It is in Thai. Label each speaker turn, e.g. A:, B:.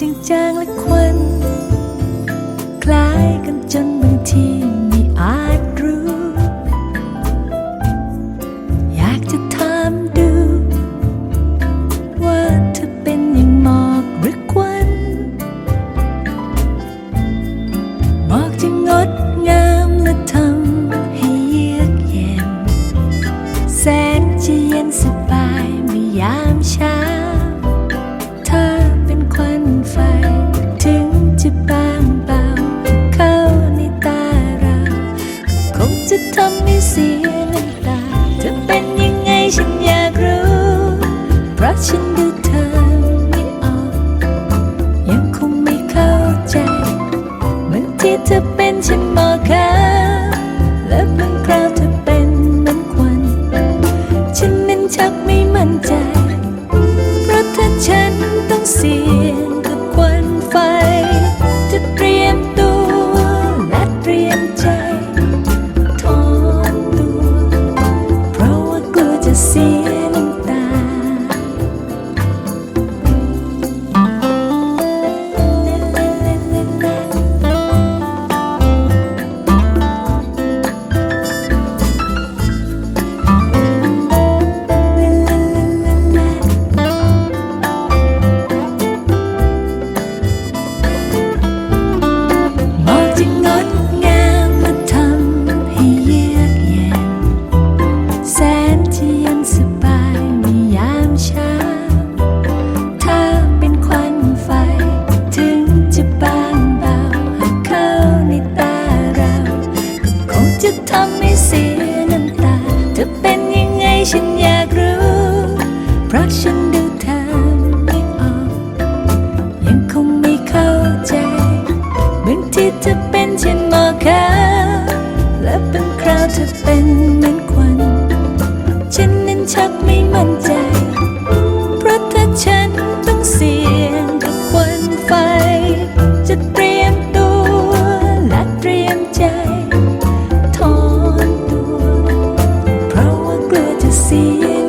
A: จางๆและควัน คล้ายกันจนบางทีไม่อาจรู้ อยากจะถามดู ว่าเธอเป็นอย่างหมอกหรือควันหมอกจะงดงามและทำให้เยือกเย็น แสงจะเย็นสบายไม่ยามเช้า งจะทำให้เสียน้ำตาจะเป็นยังไงฉันอยากรู้ เพราะฉันดูเธอไม่ออก ยังคงไม่เข้าใจเหมือนที่เธอเป็นฉันะทำให้เสียน้ำตา เธอเป็นยังไงฉันอยากรู้ เพราะฉันดูเธอไม่ออก ยังคงไม่เข้าใจเหมือนที่เธอเป็นฉันมองเขาและเป็นคราวเธอเป็นเหมือน yeah.